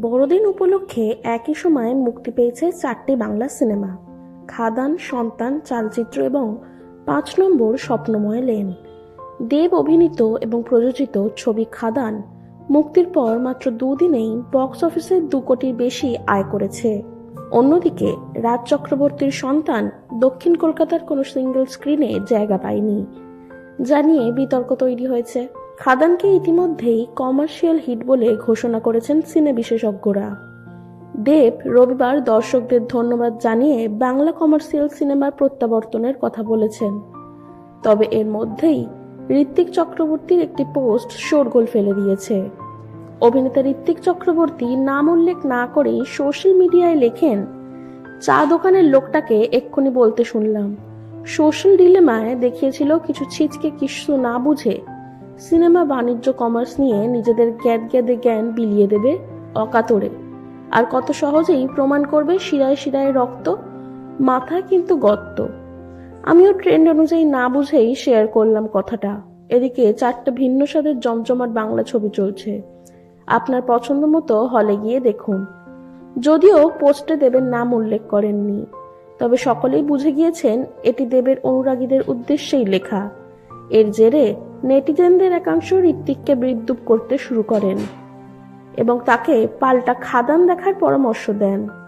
বড়দিন উপলক্ষে একই সময়ে মুক্তি পেয়েছে চারটি বাংলা সিনেমা। খাদান, সন্তান, চালচিত্র এবং পাঁচ নম্বর স্বপ্নময় লেন। দেব অভিনীত এবং প্রযোজিত ছবি খাদান মুক্তির পর মাত্র দুদিনেই বক্স অফিসে দু কোটির বেশি আয় করেছে। অন্যদিকে রাজ চক্রবর্তীর সন্তান দক্ষিণ কলকাতার কোনো সিঙ্গেল স্ক্রিনে জায়গা পায়নি। যা নিয়ে বিতর্ক তৈরি হয়েছে। খাদানকে ইতিমধ্যেই কমার্শিয়াল হিট বলে ঘোষণা করেছেন সিনে বিশেষজ্ঞরা। দেব রবিবার দর্শকদের ধন্যবাদ জানিয়ে বাংলা কমার্শিয়াল সিনেমার প্রত্যাবর্তনের কথা বলেছেন। তবে এর মধ্যেই ঋত্বিক চক্রবর্তীর একটি পোস্ট শোরগোল ফেলে দিয়েছে। অভিনেতা ঋত্বিক চক্রবর্তী নাম উল্লেখ না করেই সোশ্যাল মিডিয়ায় লেখেন, চা দোকানের লোকটাকে এক্ষুনি বলতে শুনলাম। সোশ্যাল ডিলেমায় দেখিয়েছিল কিছু ছিচকে কিছু না বুঝে সিনেমা, বাণিজ্য, কমার্স নিয়ে নিজেদের গ্যাদ গ্যাদে জ্ঞান বিলিয়ে দেবে অকাতরে। আর কত সহজেই প্রমাণ করবে শিরায় শিরায় রক্ত মাথায় কিন্তু গর্ত। আমিও ট্রেন্ড অনুযায়ী না বুঝেই শেয়ার করলাম কথাটা। এদিকে চারটা ভিন্ন স্বাদের জমজমাট বাংলা ছবি চলছে। আপনার পছন্দ মতো হলে গিয়ে দেখুন। যদিও পোস্টে দেবের নাম উল্লেখ করেননি, তবে সকলেই বুঝে গিয়েছেন এটি দেবের অনুরাগীদের উদ্দেশ্যেই লেখা। এর জেরে নেটিজেনদের একাংশ ঋত্বিককে বিদ্রুপ করতে শুরু করেন এবং তাকে পাল্টা খাদান দেখার পরামর্শ দেন।